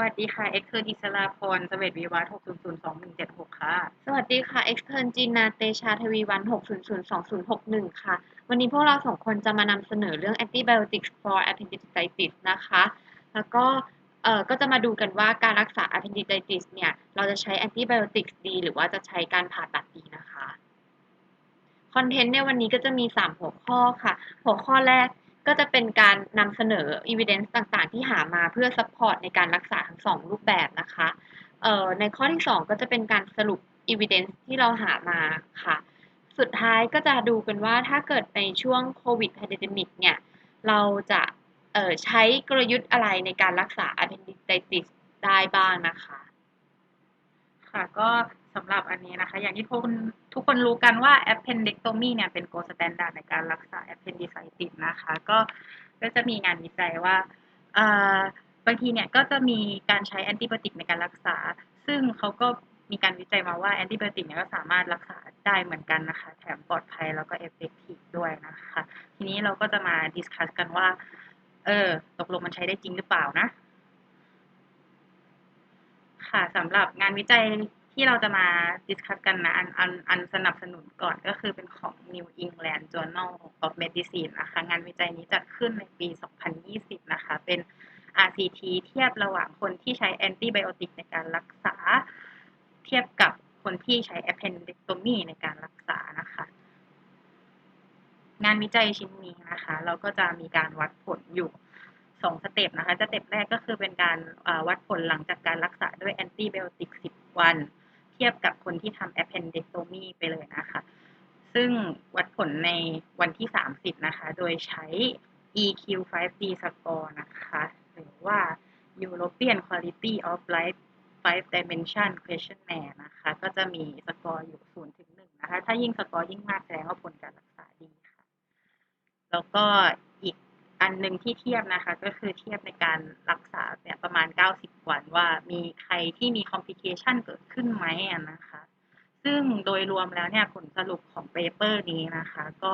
วัสดีค่ะ เอ็กซ์เคืออิสราพรสเวตวีวัฒน์6002176ค่ะ สวัสดีค่ะ เอ็กเทิร์นจีนาเตชาทวีวัน6002061ค่ะ วันนี้พวกเราสองคนจะมานำเสนอเรื่อง antibiotics for appendicitis นะคะ แล้วก็เอ่อก็จะมาดูกันว่าการรักษา appendicitis เนี่ย เราจะใช้ antibiotics ดี หรือว่าจะใช้การผ่าตัดดีนะคะ คอนเทนต์ในวันนี้ก็จะมี 3 หัวข้อค่ะ หัวข้อแรก ก็จะเป็นการนำเสนอ evidence ต่างๆ ที่หามาเพื่อ support ในการรักษาทั้งสองรูปแบบนะคะในข้อที่ 2 ก็จะเป็นการสรุป evidence ที่เราหามาค่ะ สุดท้ายก็จะดูกันว่าถ้าเกิดในช่วงโควิด pandemic เนี่ย เราจะใช้กลยุทธ์อะไรในการรักษา appendicitis ได้บ้างนะคะ ค่ะก็ สำหรับอันนี้นะคะ อย่างที่ทุกคนทุกคนรู้กันว่า appendectomy เนี่ยเป็น gold standard ในการรักษา appendicitis นะคะ ก็ก็จะมีงานวิจัยว่าบางทีเนี่ยก็จะมีการใช้แอนติบ o ติกในการรักษา ซึ่งเขาก็มีการวิจัยมาว่าแอนติบ o ติกเนี่ยก็สามารถรักษาได้เหมือนกันนะคะ แถมปลอดภัยแล้วก็เอฟเฟกตีฟด้วยนะคะ ทีนี้เราก็จะมาดิสคัสกันว่า เออ ตกลงมันใช้ได้จริงหรือเปล่านะ ค่ะสำหรับงานวิจัย ที่เราจะมาดิสคัสกันนะอันอันอันสนับสนุนก่อนก็คือเป็นของ New England Journal of Medicine นะคะ งานวิจัยนี้จัดขึ้นในปี 2020 นะคะ เป็น RCT เทียบระหว่างคนที่ใช้แอนติไบโอติกในการรักษา เทียบกับคนที่ใช้ appendectomy ในการรักษานะคะ งานวิจัยชิ้นนี้นะคะ เราก็จะมีการวัดผลอยู่สองสเต็ปนะคะ สเต็ปแรกก็คือเป็นการวัดผลหลังจากการรักษาด้วยแอนติไบโอติก 10 วัน เทียบกับคนที่ทำ appendectomy ไปเลยนะคะ ซึ่งวัดผลในวันที่ 30 นะคะ โดยใช้ EQ5D score นะคะ หรือว่า European Quality of Life 5 Dimension Questionnaire นะคะ ก็จะมีสกอร์อยู่0ถึง1นะคะ ถ้ายิ่งสกอร์ยิ่งมากแสดงว่าผลการรักษาดีค่ะ แล้วก็อีกอันหนึ่งที่เทียบนะคะ ก็คือเทียบในการรักษาเนี่ยประมาณ 90 ว่ามีใครที่มี complication เกิดขึ้นไหมนะคะ ซึ่งโดยรวมแล้วเนี่ยผลสรุปของเปเปอร์นี้นะคะ ก็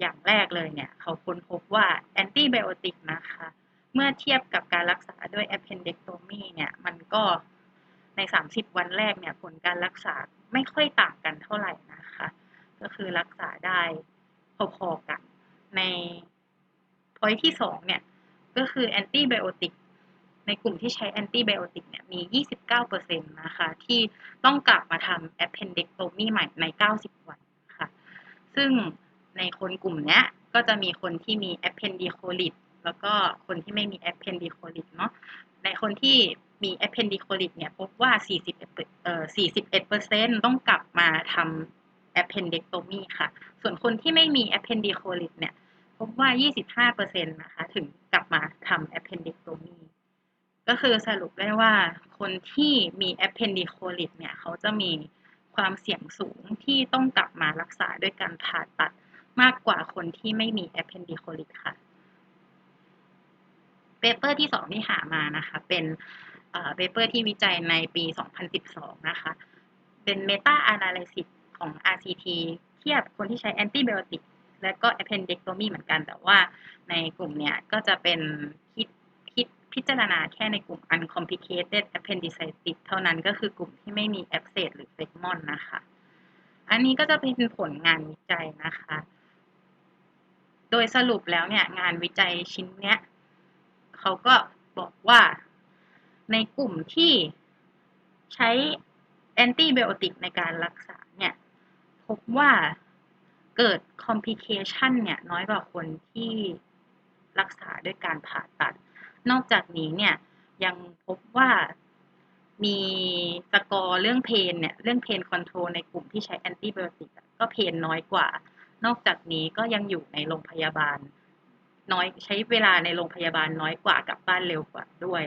อย่างแรกเลยเนี่ย เขาค้นพบว่าแอนติไบโอติกนะคะ เมื่อเทียบกับการรักษาด้วย appendectomy เนี่ย มันก็ใน 30 วันแรกเนี่ย ผลการรักษาไม่ค่อยต่างกันเท่าไหร่นะคะ ก็คือรักษาได้พอๆกันในพอยที่2เนี่ย ก็คือแอนติไบโอติก ในกลุ่มที่ใช้แอนติไบโอติกเนี่ยมี 29%นะคะที่ต้องกลับมาทำ appendectomy ใหม่ใน 90 วันค่ะ ซึ่งในคนกลุ่มเนี้ยก็จะมีคนที่มี appendicolit แล้วก็คนที่ไม่มี appendicolit เนาะ ในคนที่มี appendicolit เนี่ยพบว่า 41เอ่อ41%ต้องกลับมาทำ appendectomy ค่ะ ส่วนคนที่ไม่มี appendicolit เนี่ยพบว่า 25%นะคะ ถึงกลับมาทำ appendectomy ก็คือสรุปได้ว่าคนที่มี appendicolitis เนี่ยเขาจะมีความเสี่ยงสูงที่ต้องกลับมารักษาด้วยการผ่าตัดมากกว่าคนที่ไม่มี appendicolitis ค่ะเปเปอร์ที่สองที่หามานะคะ เป็นเปเปอร์ที่วิจัยในปี 2012 นะคะ เป็น meta analysis ของ RCT เทียบคนที่ใช้ antibiotic และก็ appendectomy เหมือนกัน แต่ว่าในกลุ่มเนี้ยก็จะเป็น พิจารณาแค่ในกลุ่ม uncomplicated appendicitis เท่านั้นก็คือกลุ่มที่ไม่มี abscess หรือ segmon นะคะ อันนี้ก็จะเป็นผลงานวิจัยนะคะ โดยสรุปแล้วเนี่ยงานวิจัยชิ้นเนี้ยเขาก็บอกว่าในกลุ่มที่ใช้แอนติไบโอติกในการรักษาเนี่ยพบว่าเกิดคอมพลิเคชันเนี่ยน้อยกว่าคนที่รักษาด้วยการผ่าตัด นอกจากนี้เนี่ยยังพบว่ามีสกอร์เรื่องเพนเนี่ยเรื่องเพนคอนโทรลในกลุ่มที่ใช้แอนติไบโอติกก็เพนน้อยกว่า นอกจากนี้ก็ยังอยู่ในโรงพยาบาล น้อยใช้เวลาในโรงพยาบาลน้อยกว่ากลับบ้านเร็วกว่าด้วย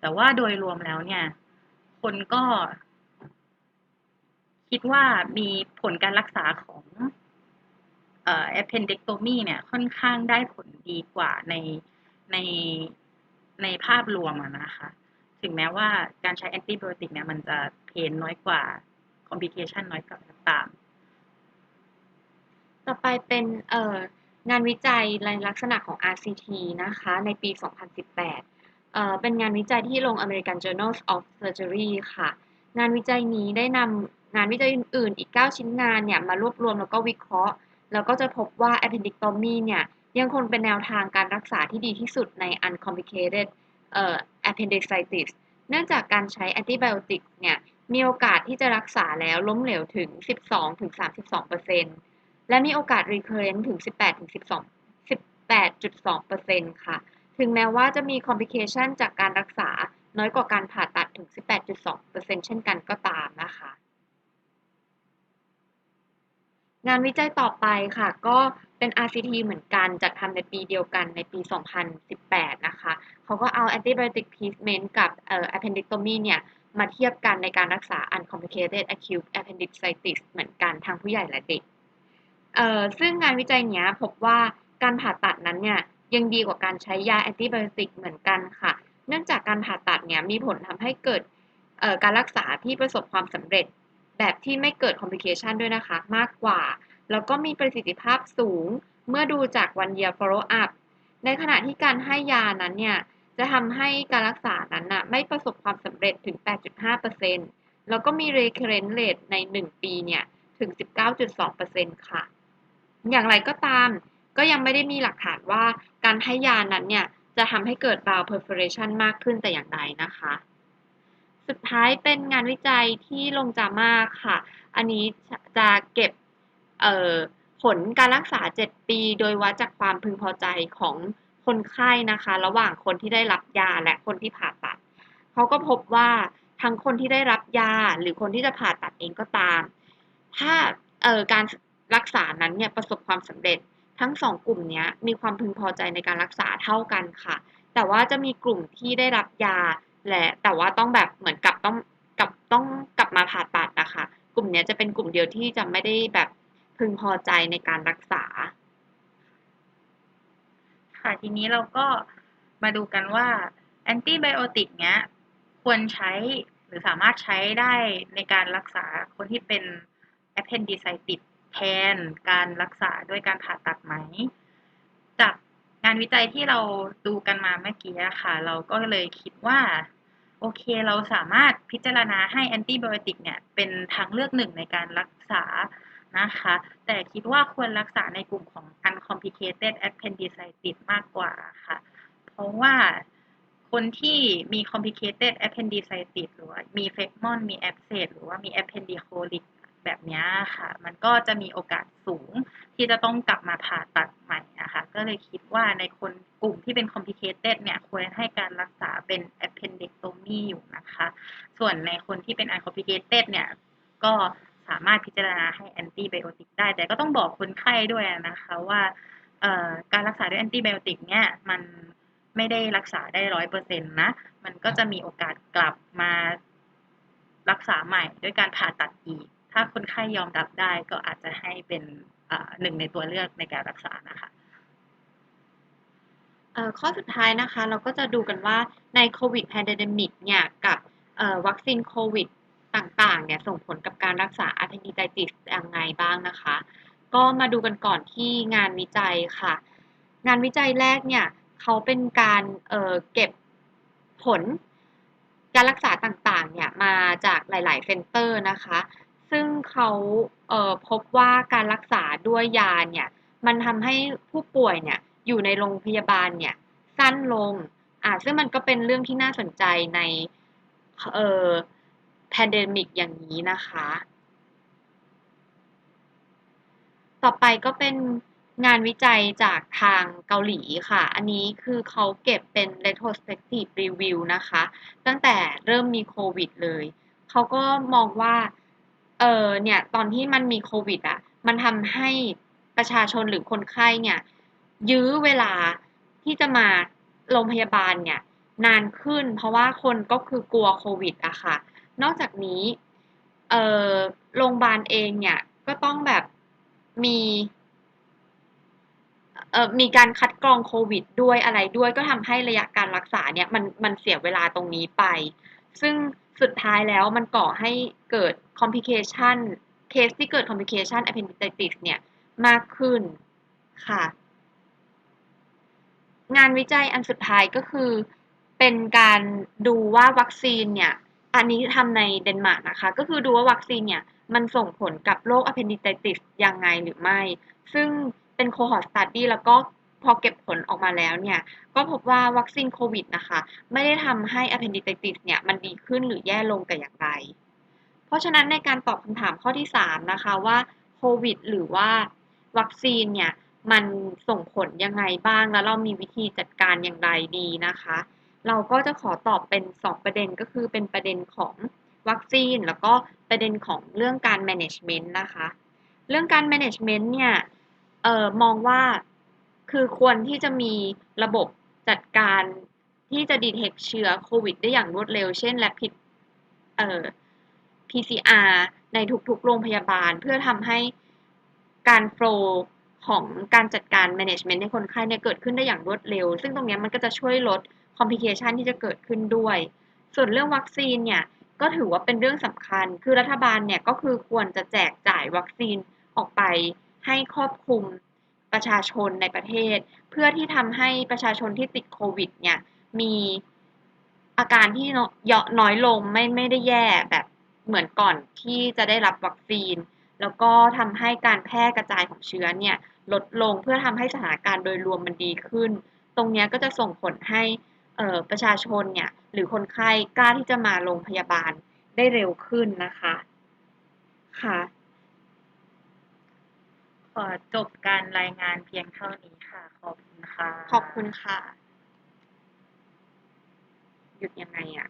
แต่ว่าโดยรวมแล้วเนี่ย คนก็ คิดว่ามีผลการรักษาของเอ่อ appendectomy เนี่ยค่อนข้างได้ผลดีกว่าในใน ในภาพรวมอะนะคะ ถึงแม้ว่าการใช้แอนติไบโอติกเนี่ยมันจะเพนน้อยกว่า complication น้อยกว่าก็ตาม ต่อไปเป็นเอ่องานวิจัยในลักษณะของ RCT นะคะ ในปี 2018เอ่อเป็นงานวิจัยที่ลง American Journal of Surgery ค่ะ งานวิจัยนี้ได้นำงานวิจัยอื่นๆ อีก 9 ชิ้นงานเนี่ยมารวบรวมแล้วก็วิเคราะห์ แล้วก็จะพบว่า appendectomy เนี่ย ยังคงเป็นแนวทางการรักษาที่ดีที่สุดใน uncomplicated เอ่อ appendicitis เนื่องจากการใช้ antibiotic เนี่ยมีโอกาสที่จะรักษาแล้วล้มเหลวถึง 12-32%และมีโอกาส recurrent ถึง 18-12 18.2%ค่ะ ถึงแม้ว่าจะมี complication จากการรักษาน้อยกว่าการผ่าตัดถึง 18.2%เช่นกันก็ตามนะคะ งานวิจัยต่อไปค่ะ ก็เป็น RCT เหมือนกันจัดทำในปีเดียวกันในปี 2018 นะคะ เขาก็เอา antibiotic treatment กับเอ่อ appendectomy เนี่ยมาเทียบกันในการรักษา uncomplicated acute appendicitis เหมือนกันทั้งผู้ใหญ่และเด็กเอ่อซึ่งงานวิจัยเนี้ยพบว่าการผ่าตัดนั้นเนี่ยยังดีกว่าการใช้ยาแอนติไบโอติกเหมือนกันค่ะ เนื่องจากการผ่าตัดเนี่ยมีผลทำให้เกิดเอ่อการรักษาที่ประสบความสำเร็จ แบบที่ไม่เกิดคอมพลิเคชันด้วยนะคะ มากกว่า แล้วก็มีประสิทธิภาพสูงเมื่อดูจาก one year follow up ในขณะที่การให้ยานั้นเนี่ย จะทำให้การรักษานั้นน่ะไม่ประสบความสำเร็จถึง 8.5%แล้วก็มี recurrent rate ใน 1 ปีเนี่ย ถึง 19.2%ค่ะ อย่างไรก็ตาม ก็ยังไม่ได้มีหลักฐานว่าการให้ยานั้นเนี่ย จะทำให้เกิด bowel perforation มากขึ้นแต่อย่างใดนะคะ สุดท้ายเป็นงานวิจัยที่ลงจามาค่ะ อันนี้จะเก็บผลการรักษา 7 ปี โดยวัดจากความพึงพอใจของคนไข้นะคะ ระหว่างคนที่ได้รับยาและคนที่ผ่าตัด เขาก็พบว่าทั้งคนที่ได้รับยาหรือคนที่จะผ่าตัดเองก็ตาม ถ้าการรักษานั้นเนี่ยประสบความสำเร็จทั้งสองกลุ่มนี้มีความพึงพอใจในการรักษาเท่ากันค่ะ แต่ว่าจะมีกลุ่มที่ได้รับยา และแต่ว่าต้องแบบเหมือนกับต้องกับต้องกลับมาผ่าตัดนะคะ กลุ่มนี้จะเป็นกลุ่มเดียวที่จะไม่ได้แบบพึงพอใจในการรักษา ค่ะทีนี้เราก็มาดูกันว่าแอนติไบโอติกเนี้ยควรใช้หรือสามารถใช้ได้ในการรักษาคนที่เป็น appendicitis แทนการรักษาด้วยการผ่าตัดไหม งานวิจัยที่เราดูกันมาเมื่อกี้ค่ะ เราก็เลยคิดว่า โอเคเราสามารถพิจารณาให้แอนติไบโอติกเนี่ย เป็นทางเลือกหนึ่งในการรักษานะคะ แต่คิดว่าควรรักษาในกลุ่มของ uncomplicated appendicitis มากกว่าค่ะ เพราะว่าคนที่มี complicated appendicitis หรือว่ามี phlegmon มี abscess หรือว่ามี appendicolic แบบนี้ค่ะ มันก็จะมีโอกาสสูงที่จะต้องกลับมาผ่าตัดใหม่นะคะ ก็เลยคิดว่าในคนกลุ่มที่เป็น complicated เนี่ย ควรให้การรักษาเป็น appendectomy อยู่นะคะ ส่วนในคนที่เป็น uncomplicated เนี่ย ก็สามารถพิจารณาให้แอนติไบโอติกได้ แต่ก็ต้องบอกคนไข้ด้วยนะคะว่าการรักษาด้วยแอนติไบโอติกเนี่ย มันไม่ได้รักษาได้ร้อยเปอร์เซ็นต์นะ มันก็จะมีโอกาสกลับมารักษาใหม่ด้วยการผ่าตัดอีก ถ้าคนไข้ยอมรับได้ก็อาจจะให้เป็นหนึ่งในตัวเลือกในการรักษานะคะข้อสุดท้ายนะคะ เราก็จะดูกันว่าในโควิดแพนเดมิกเนี่ยกับวัคซีนโควิดต่างๆเนี่ยส่งผลกับการรักษา appendicitis ยังไงบ้างนะคะ ก็มาดูกันก่อนที่งานวิจัยค่ะ งานวิจัยแรกเนี่ยเขาเป็นการเเก็บผลการรักษาต่างๆเนี่ยมาจากหลาย ๆ เซ็นเตอร์นะคะ ซึ่งเขาเพบว่าการรักษาด้วยยาเนี่ย มันทำให้ผู้ป่วยเนี่ยอยู่ในโรงพยาบาลเนี่ยสั้นลงอ่าซึ่งมันก็เป็นเรื่องที่น่าสนใจในเอ่อแพนเดมิกอย่างนี้นะคะ ต่อไปก็เป็นงานวิจัยจากทางเกาหลีค่ะ อันนี้คือเขาเก็บเป็น retrospective review นะคะ ตั้งแต่เริ่มมีโควิดเลย เขาก็มองว่า เออเนี่ย ตอนที่มันมีโควิด อะ มันทำให้ประชาชนหรือคนไข้เนี่ย ยื้อเวลาที่จะมาโรงพยาบาลเนี่ย นานขึ้น เพราะว่าคนก็คือกลัวโควิดอะค่ะ นอกจากนี้ เออโรงพยาบาลเองเนี่ย ก็ต้องแบบมีเอ่อมีการคัดกรองโควิดด้วยอะไรด้วยก็ทำให้ระยะการรักษาเนี่ยมันมันเสียเวลาตรงนี้ไป ซึ่งสุดท้ายแล้วมันก่อให้เกิด complication เคสที่เกิด complication appendicitis เนี่ยมากขึ้นค่ะ งานวิจัยอันสุดท้ายก็คือ เป็นการดูว่าวัคซีนเนี่ยอันนี้ทำในเดนมาร์กนะคะ ก็คือดูว่าวัคซีนเนี่ยมันส่งผลกับโรค appendicitis ยังไงหรือไม่ ซึ่งเป็น cohort study แล้วก็ พอเก็บผลออกมาแล้วเนี่ย ก็พบว่าวัคซีนโควิดนะคะ ไม่ได้ทำให้ appendicitis เนี่ย มันดีขึ้นหรือแย่ลงแต่อย่างใดเพราะฉะนั้นในการตอบคำถามข้อที่ 3 นะคะว่าโควิด หรือว่าวัคซีนเนี่ย มันส่งผลยังไงบ้าง แล้วเรามีวิธีจัดการอย่างไรดีนะคะ เราก็จะขอตอบเป็น 2 ประเด็นก็คือเป็นประเด็นของวัคซีน แล้วก็ประเด็นของเรื่องการ management นะคะ เรื่องการ management เนี่ยออมองว่า คือควรที่จะมีระบบจัดการที่จะ detect เชื้อโควิด ได้อย่างรวดเร็ว เช่น rapid เอ่อ PCR ในทุกๆ โรงพยาบาล เพื่อทำให้การโฟลของการจัดการ management ในคนไข้เนี่ยเกิดขึ้นได้อย่างรวดเร็ว ซึ่งตรงนี้มันก็จะช่วยลด complication ที่จะเกิดขึ้นด้วย ส่วนเรื่องวัคซีนเนี่ยก็ถือว่าเป็นเรื่องสำคัญ คือรัฐบาลเนี่ยก็คือควรจะแจกจ่ายวัคซีนออกไปให้ครอบคลุม ประชาชนในประเทศ เพื่อที่ทำให้ประชาชนที่ติดโควิดเนี่ยมีอาการที่เยอะน้อยลงไม่ไม่ได้แย่แบบเหมือนก่อนที่จะได้รับวัคซีน แล้วก็ทำให้การแพร่กระจายของเชื้อเนี่ยลดลงเพื่อทำให้สถานการณ์โดยรวมมันดีขึ้น ตรงนี้ก็จะส่งผลให้ประชาชนเนี่ยหรือคนไข้กล้าที่จะมาโรงพยาบาลได้เร็วขึ้นนะคะค่ะ ขอจบการรายงานเพียงเท่านี้ค่ะ ขอบคุณค่ะ ขอบคุณค่ะ หยุดยังไงอะ